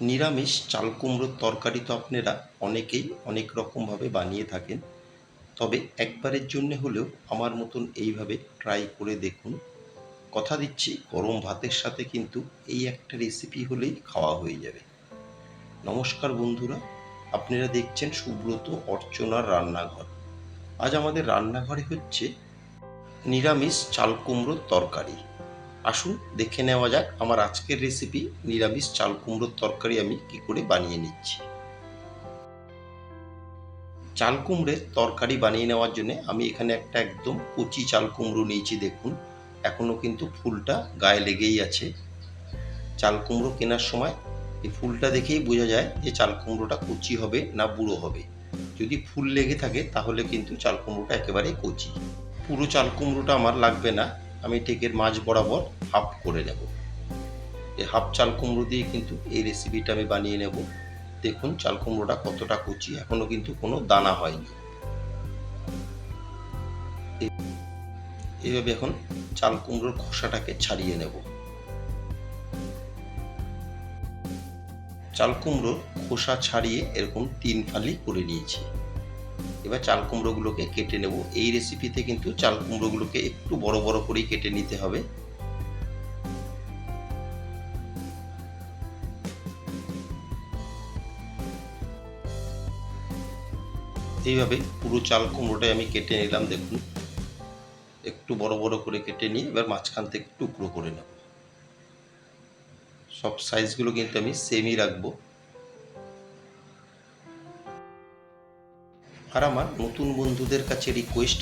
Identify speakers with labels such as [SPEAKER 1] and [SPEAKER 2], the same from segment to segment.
[SPEAKER 1] নিরামিষ চাল কুমড়োর তরকারি তো আপনারা অনেকেই অনেক রকমভাবে বানিয়ে থাকেন। তবে একবারের জন্য হলেও আমার মতন এইভাবে ট্রাই করে দেখুন। কথা দিচ্ছি, গরম ভাতের সাথে কিন্তু এই একটা রেসিপি হলেই খাওয়া হয়ে যাবে। নমস্কার বন্ধুরা, আপনারা দেখছেন সুব্রত অর্চনার রান্নাঘর। আজ আমাদের রান্নাঘরে হচ্ছে নিরামিষ চাল কুমড়োর তরকারি। আসুন, দেখে নেওয়া যাক আমার আজকের রেসিপি নিরামিষ চাল কুমড়োর তরকারি আমি কি করে বানিয়ে নিচ্ছি। চাল কুমড়োর তরকারি বানিয়ে নেওয়ার জন্য আমি এখানে একটা একদম কচি চাল কুমড়ো নিয়েছি, দেখুন। এখনও কিন্তু ফুলটা গায়ে লেগেই আছে। চাল কুমড়ো কেনার সময় এই ফুলটা দেখেই বোঝা যায় যে চাল কুমড়োটা কচি হবে না বুড়ো হবে। যদি ফুল লেগে থাকে তাহলে কিন্তু চাল কুমড়োটা একেবারে কচি। পুরো চাল কুমড়োটা আমার লাগবে না। আমি টেকের মাঝ বরাবর হাফ করে নেব। এই হাফ চাল কুমড়ো দিয়ে কিন্তু এই রেসিপিটা আমি বানিয়ে নেব। দেখুন চাল কুমড়োটা কতটা কুচি, এখনও কিন্তু কোনো দানা হয়নি। এইভাবে এখন চাল কুমড়োর খোসাটাকে ছাড়িয়ে নেব। চাল কুমড়োর খোসা ছাড়িয়ে এরকম তিন ফালি করে নিয়েছি। এবার চাল কুমড়োগুলোকে কেটে নেব। এই রেসিপিতে কিন্তু চাল কুমড়োগুলোকে একটু বড় বড় করেই কেটে নিতে হবে। এইভাবে পুরো চাল কুমড়োটাই আমি কেটে নিলাম, দেখুন। একটু বড় বড় করে কেটে নিয়ে এবার মাঝখান থেকে টুকরো করে নেব। সব সাইজগুলো কিন্তু আমি সেমই রাখব। আর আমার নতুন বন্ধুদের কাছে রিকোয়েস্ট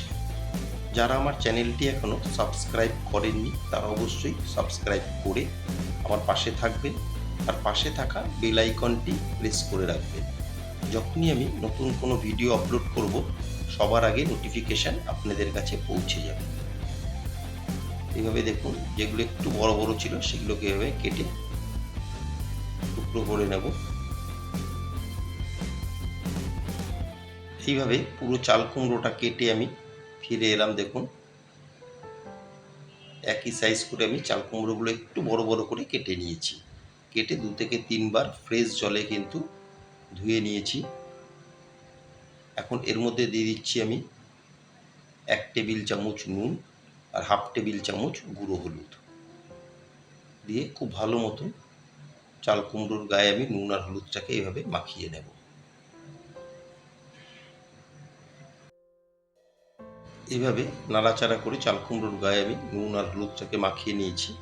[SPEAKER 1] যারা আমার চ্যানেলটি এখনও সাবস্ক্রাইব করেননি, তারা অবশ্যই সাবস্ক্রাইব করে আমার পাশে থাকবেন। আর পাশে থাকা বেল আইকনটি প্রেস করে রাখবেন। যখনই আমি নতুন কোনো ভিডিও আপলোড করব, সবার আগে নোটিফিকেশান আপনাদের কাছে পৌঁছে যাবে। এইভাবে দেখুন, যেগুলো একটু বড় বড় ছিল, সেগুলোকে এভাবে কেটে টুকরো করে নেব। এইভাবে পুরো চাল কুমড়োটা কেটে আমি ফিরে এলাম, দেখুন। একই সাইজ করে আমি চাল কুমড়োগুলো একটু বড় বড় করে কেটে নিয়েছি। কেটে দু থেকে তিনবার ফ্রেশ জলে কিন্তু ধুয়ে নিয়েছি। এখন এর মধ্যে দিয়ে দিচ্ছি আমি এক টেবিল চামচ নুন আর হাফ টেবিল চামচ গুঁড়ো হলুদ। দিয়ে খুব ভালো মতো চাল কুমড়োর গায়ে আমি নুন আর হলুদটাকে এইভাবে মাখিয়ে নেব। এইভাবে নাড়াচাড়া করে চাল কুমড়োর গায়ে আমি নুন আর হলুদটাকে মাখিয়ে নিয়েছি।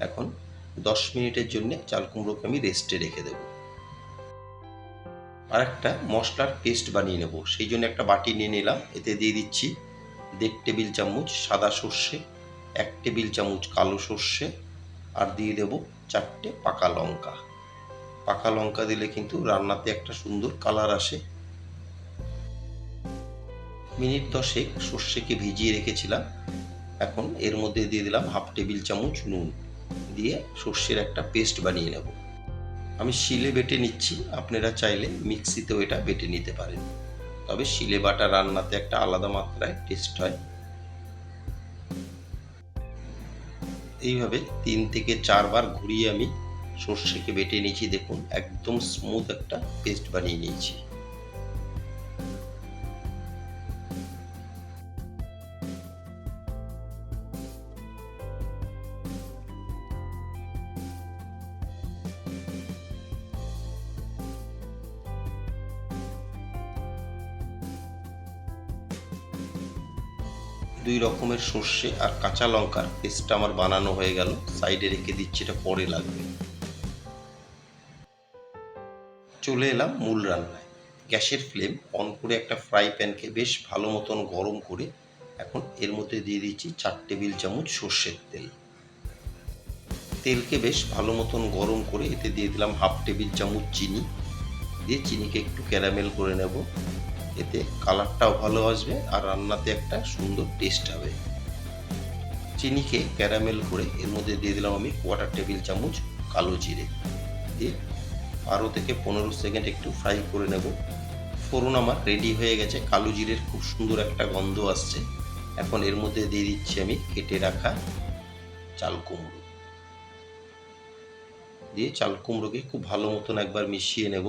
[SPEAKER 1] এখন দশ মিনিটের জন্য চাল কুমড়োকে আমি রেস্টে রেখে দেব। আর একটা মশলার পেস্ট বানিয়ে নেব। সেই জন্য একটা বাটি নিয়ে নিলাম। এতে দিয়ে দিচ্ছি দেড় টেবিল চামচ সাদা সর্ষে, এক টেবিল চামচ কালো সর্ষে আর দিয়ে দেব চারটে পাকা লঙ্কা। পাকা লঙ্কা দিলে কিন্তু রান্নাতে একটা সুন্দর কালার আসে। মিনিট দশেক সর্ষেকে ভিজিয়ে রেখেছিলাম। এখন এর মধ্যে দিয়ে দিলাম হাফ টেবিল চামচ নুন। দিয়ে সর্ষের একটা পেস্ট বানিয়ে নেব। আমি শিলে বেটে নিচ্ছি। আপনারা চাইলে মিক্সিতেও এটা বেটে নিতে পারেন। তবে শিলে বাটা রান্নাতে একটা আলাদা মাত্রায় টেস্ট হয়। এইভাবে তিন থেকে চারবার ঘুরিয়ে আমি সর্ষেকে বেটে নিয়েছি। দেখুন, একদম স্মুথ একটা পেস্ট বানিয়ে নিয়েছি। দুই রকমের সর্ষে আর কাঁচা লঙ্কার পেস্টটা আমার বানানো হয়ে গেল। সাইডে রেখে দিচ্ছি, এটা পরে লাগবে। চলে এলাম মূল রান্নায়। গ্যাসের ফ্লেম অন করে একটা ফ্রাই প্যানকে বেশ ভালো মতন গরম করে এখন এর মধ্যে দিয়ে দিচ্ছি চার টেবিল চামচ সর্ষের তেল। তেলকে বেশ ভালো মতন গরম করে এতে দিয়ে দিলাম হাফ টেবিল চামচ চিনি। দিয়ে চিনিকে একটু ক্যারামেল করে নেব। এতে কালারটাও ভালো আসবে আর রান্নাতে একটা সুন্দর টেস্ট হবে। চিনিকে ক্যারামেল করে এর মধ্যে দিয়ে দিলাম আমি কোয়াটার টেবিল চামচ কালো জিরে। দিয়ে বারো থেকে পনেরো সেকেন্ড একটু ফ্রাই করে নেব। ফোড়ন আমার রেডি হয়ে গেছে। কালো জিরের খুব সুন্দর একটা গন্ধ আসছে। এখন এর মধ্যে দিয়ে দিচ্ছি আমি কেটে রাখা চাল কুমড়ো। দিয়ে চাল কুমড়োকে খুব ভালো মতন একবার মিশিয়ে নেব।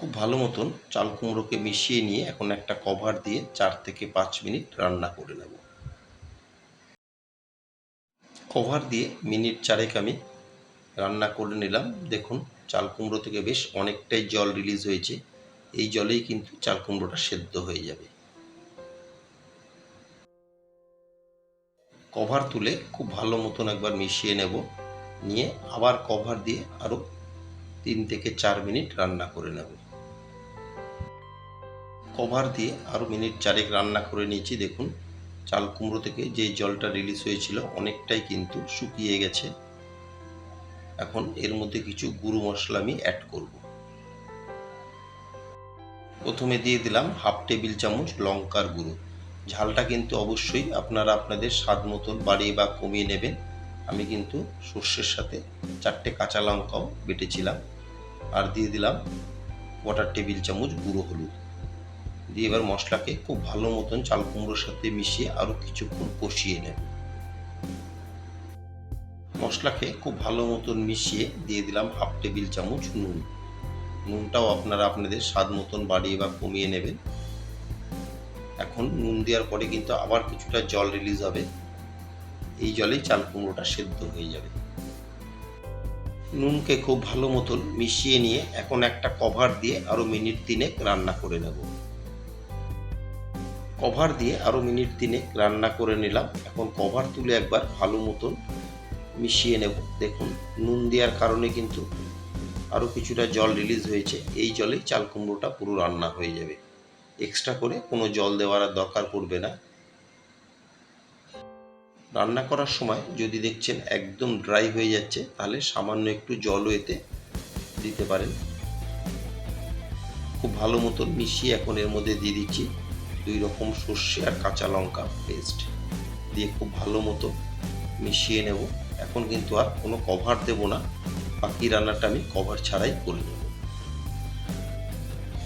[SPEAKER 1] খুব ভালো মতন চাল কুমড়োকে মিশিয়ে নিয়ে এখন একটা কভার দিয়ে চার থেকে পাঁচ মিনিট রান্না করে নেব। কভার দিয়ে মিনিট চারেক আমি রান্না করে নিলাম। দেখুন, চাল কুমড়ো থেকে বেশ অনেকটাই জল রিলিজ হয়েছে। এই জলেই কিন্তু চাল কুমড়োটা সেদ্ধ হয়ে যাবে। কভার তুলে খুব ভালো মতন একবার মিশিয়ে নেব। নিয়ে আবার কভার দিয়ে আরও তিন থেকে চার মিনিট রান্না করে নেব। কভার দিয়ে আরও মিনিট চারেক রান্না করে নিয়েছি, দেখুন। চাল কুমড়ো থেকে যে জলটা রিলিজ হয়েছিল, অনেকটাই কিন্তু শুকিয়ে গেছে। এখন এর মধ্যে কিছু গুঁড়ো মশলা আমি অ্যাড করব। প্রথমে দিয়ে দিলাম হাফ টেবিল চামচ লঙ্কার গুঁড়ো। ঝালটা কিন্তু অবশ্যই আপনারা আপনাদের স্বাদ মতন বাড়িয়ে বা কমিয়ে নেবেন। আমি কিন্তু সর্ষের সাথে চারটে কাঁচা লঙ্কাও বেটেছিলাম। আর দিয়ে দিলাম কোয়াটার টেবিল চামচ গুঁড়ো হলুদ। দিয়ে এবার মশলাকে খুব ভালো মতন চাল কুমড়োর সাথে মিশিয়ে আরও কিছুক্ষণ কষিয়ে নেব। মশলাকে খুব ভালো মতন মিশিয়ে দিয়ে দিলাম হাফ টেবিল চামচ নুন। নুনটাও আপনারা আপনাদের স্বাদ মতন বাড়িয়ে বা কমিয়ে নেবেন। এখন নুন দেওয়ার পরে কিন্তু আবার কিছুটা জল রিলিজ হবে। এই জলেই চাল কুমড়োটা সেদ্ধ হয়ে যাবে। নুনকে খুব ভালো মতন মিশিয়ে নিয়ে এখন একটা কভার দিয়ে আরও মিনিট তিনেক রান্না করে নেব। কভার দিয়ে আরও মিনিট দিনে রান্না করে নিলাম। এখন কভার তুলে একবার ভালো মতন মিশিয়ে নেব। দেখুন, নুন দেওয়ার কারণে কিন্তু আরও কিছুটা জল রিলিজ হয়েছে। এই জলেই চাল কুমড়োটা পুরো রান্না হয়ে যাবে। এক্সট্রা করে কোনো জল দেওয়ার আর দরকার পড়বে না। রান্না করার সময় যদি দেখছেন একদম ড্রাই হয়ে যাচ্ছে, তাহলে সামান্য একটু জলও এতে দিতে পারেন। খুব ভালো মতন মিশিয়ে এখন এর মধ্যে দিয়ে দিচ্ছি। দুই রকম সর্ষে আর কাঁচা লঙ্কা পেস্ট দিয়ে খুব ভালো মতো মিশিয়ে নেব। এখন কিন্তু আর কোনো কভার দেব না। বাকি রান্নাটা আমি কভার ছাড়াই করে নেব।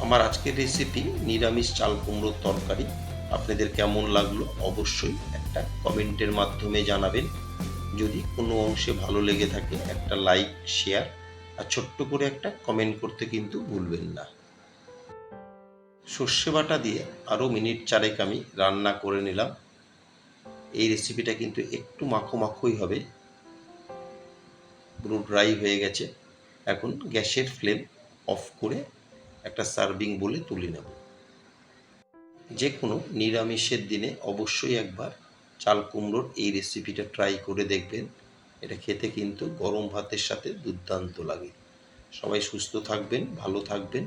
[SPEAKER 1] আমার আজকের রেসিপি নিরামিষ চাল কুমড়োর তরকারি। আপনাদের কেমন লাগল অবশ্যই একটা কমেন্টের মাধ্যমে জানাবেন। যদি কোনো অংশে ভালো লেগে থাকে, একটা লাইক শেয়ার আর ছোট্ট করে একটা কমেন্ট করতে কিন্তু ভুলবেন না। সর্ষে বাটা দিয়ে আরও মিনিট চারেক আমি রান্না করে নিলাম। এই রেসিপিটা কিন্তু একটু মাখো মাখোই হবে। পুরো ড্রাই হয়ে গেছে। এখন গ্যাসের ফ্লেম অফ করে একটা সার্ভিং বলে তুলে নেব। যে কোনো নিরামিষের দিনে অবশ্যই একবার চাল কুমড়োর এই রেসিপিটা ট্রাই করে দেখবেন। এটা খেতে কিন্তু গরম ভাতের সাথে দুর্দান্ত লাগে। সবাই সুস্থ থাকবেন, ভালো থাকবেন।